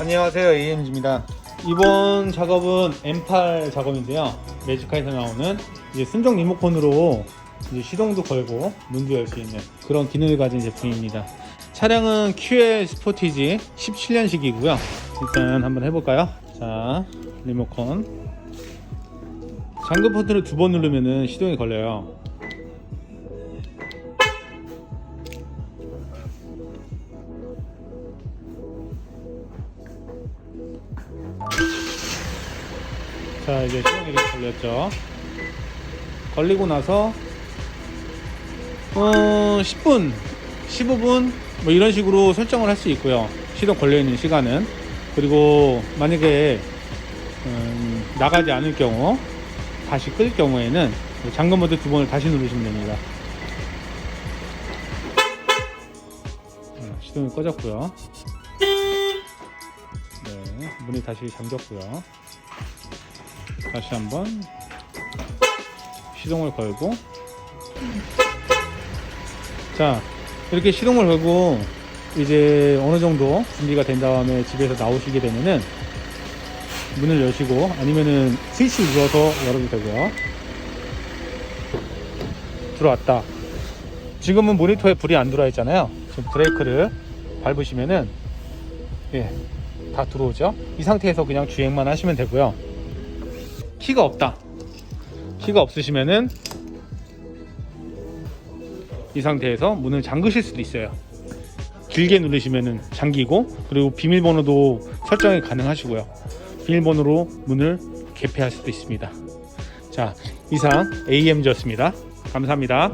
안녕하세요 AMG입니다. 이번 작업은 M8 작업인데요. 매지카에서 나오는 이제 순정 리모컨으로 이제 시동도 걸고 문도 열 수 있는 그런 기능을 가진 제품입니다. 차량은 QL 스포티지 17년식이고요. 일단 한번 해볼까요? 자 리모컨. 잠금 버튼을 두 번 누르면 시동이 걸려요 자 이제 시동이 걸렸죠. 걸리고 나서 어 10분 15분 뭐 이런 식으로 설정을 할 수 있고요. 시동 걸려있는 시간은. 그리고 만약에 음, 나가지 않을 경우 다시 끌 경우에는 잠금 모드 두 번을 다시 누르시면 됩니다. 어, 시동이 꺼졌고요. 네, 문이 다시 잠겼고요 다시 한번 시동을 걸고. 자 이렇게 시동을 걸고 이제 어느 정도 준비가 된 다음에 집에서 나오시게 되면은 문을 여시고 아니면은 스위치를 눌러서 열어도 되고요. 들어왔다. 지금은 모니터에 불이 안 들어와 있잖아요. 지금 브레이크를 밟으시면은 예, 다 들어오죠. 이 상태에서 그냥 주행만 하시면 되고요 키가 없다. 키가 없으시면은 이 상태에서 문을 잠그실 수도 있어요. 길게 누르시면은 잠기고 그리고 비밀번호도 설정이 가능하시고요. 비밀번호로 문을 개폐할 수도 있습니다. 자, 이상 AMG였습니다. 감사합니다.